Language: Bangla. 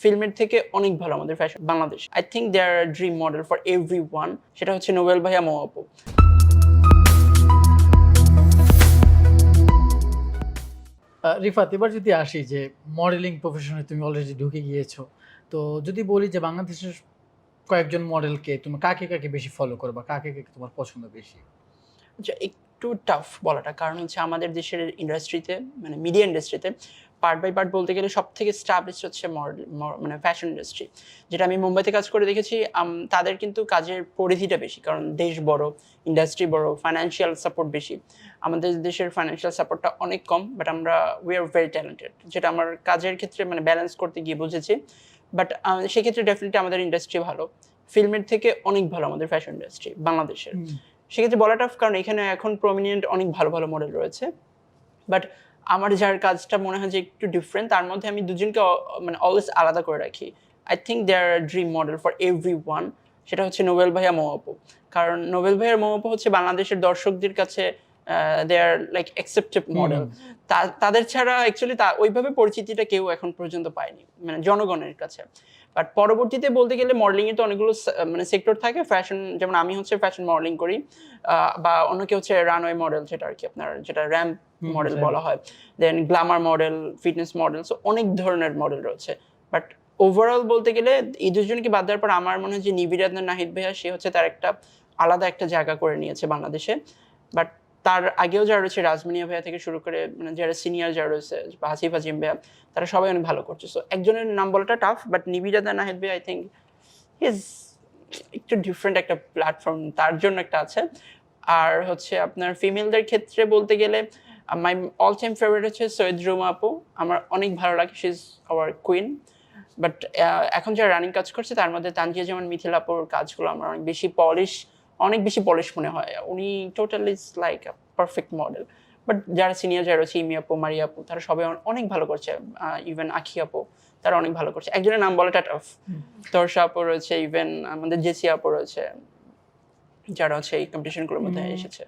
ফিল্মের থেকে অনেক ভালো আমাদের fashion Bangladesh. I think they are dream model for every one সেটা হচ্ছে নোবেল ভাইয়া মোয়াপু আহ, রিফাত এবার যদি আসি যে মডেলিং প্রফেশনে তুমি অলরেডি ঢুকে গিয়েছো তো যদি বলি যে বাংলাদেশের কয়েকজন মডেলকে তুমি কাকে কাকে বেশি ফলো করো বা কাকে কাকে তোমার পছন্দ বেশি? আচ্ছা একটু টাফ বলাটা। কারণ হচ্ছে আমাদের দেশের ইন্ডাস্ট্রিতে মানে মিডিয়া ইন্ডাস্ট্রিতে পার্ট বাই পার্ট বলতে গেলে সব থেকে স্টাবলিশ হচ্ছে মডেল মানে ফ্যাশন ইন্ডাস্ট্রি যেটা আমি মুম্বাইতে কাজ করে দেখেছি তাদের কিন্তু কাজের পরিধিটা বেশি কারণ দেশ বড় ইন্ডাস্ট্রি বড় ফাইন্যান্সিয়াল সাপোর্ট বেশি। আমাদের দেশের ফাইন্যান্সিয়াল সাপোর্টটা অনেক কম বাট আমরা উই আর ভেরি ট্যালেন্টেড যেটা আমার কাজের ক্ষেত্রে মানে ব্যালেন্স করতে গিয়ে বুঝেছি। বাট সেক্ষেত্রে ডেফিনেটলি আমাদের ইন্ডাস্ট্রি ভালো। ফিল্মের থেকে অনেক ভালো আমাদের ফ্যাশন ইন্ডাস্ট্রি বাংলাদেশের। সেক্ষেত্রে বলা টাফ কারণ এখানে এখন প্রমিনিয়েন্ট অনেক ভালো ভালো মডেল রয়েছে। বাট আমার যার কাজটা মনে হয় যে একটু ডিফারেন্ট তার মধ্যে আমি দুজনকে মানে অলওয়েজ আলাদা করে রাখি। I think they are dream model for every one সেটা হচ্ছে নোবেল ভাইয়া মোয়াপু কারণ নোবেল ভাইয়ার মোয়াপু হচ্ছে বাংলাদেশের দর্শকদের কাছে they are like accepted model তাদের ছাড়া অ্যাকচুয়ালি তা ওইভাবে পরিচিতিটা কেউ এখন পর্যন্ত পায়নি মানে জনগণের কাছে। বাট পরবর্তীতে বলতে গেলে মডেলিংয়ে তো অনেকগুলো মানে সেক্টর থাকে ফ্যাশন যেমন আমি হচ্ছে ফ্যাশন মডেলিং করি বা অন্য কেউ হচ্ছে রানওয়ে মডেল যেটা আর কি আপনার যেটা র্যাম্প মডেল বলা হয়। Then glamour model fitness model so অনেক ধরনের মডেল রয়েছে। বাট ওভারঅল বলতে গেলে এই দুজনকে বাদ দেওয়ার পর আমার মনে হয় যে নিবিরাদ নাহিদ ভাইয়া সে হচ্ছে তার একটা আলাদা একটা জায়গা করে নিয়েছে বাংলাদেশে। বাট তার আগেও যারা রয়েছে, রাজমিনিয়া ভাইয়া থেকে শুরু করে মানে যারা সিনিয়র যারা রয়েছে হাসিফ আজিম ভাইয়া, তারা সবাই অনেক ভালো করছে। সো একজনের নাম বলাটা টাফ বাট নিবিরাদা নাহিদ ভাই আই থিঙ্ক ইজ একটু ডিফারেন্ট একটা প্ল্যাটফর্ম তার জন্য একটা আছে। আর হচ্ছে আপনার ফিমেলদের ক্ষেত্রে বলতে গেলে মাই অল টাইম ফেভারিট হচ্ছে সৈয়দ রুমা আপু। আমার অনেক ভালো লাগে she is our queen but এখন যারা রানিং কাজ করছে, তার মধ্যে তানজিয়া যেমন মিথিলাপুর কাজগুলো আমার অনেক বেশি পলিশ অনেক বেশি পলিশ মনে হয়। উনি total is like a perfect model but যারা সিনিয়র যারা রয়েছে ইমি আপু মারি আপু তারা সবাই অনেক ভালো করছে ইভেন আখি আপু তারা অনেক ভালো করছে। একজনের নাম বলে টাফ তর্ষা আপু রয়েছে ইভেন আমাদের জেসি আপু রয়েছে যারা হচ্ছে এই কম্পিটিশনগুলোর মধ্যে এসেছে।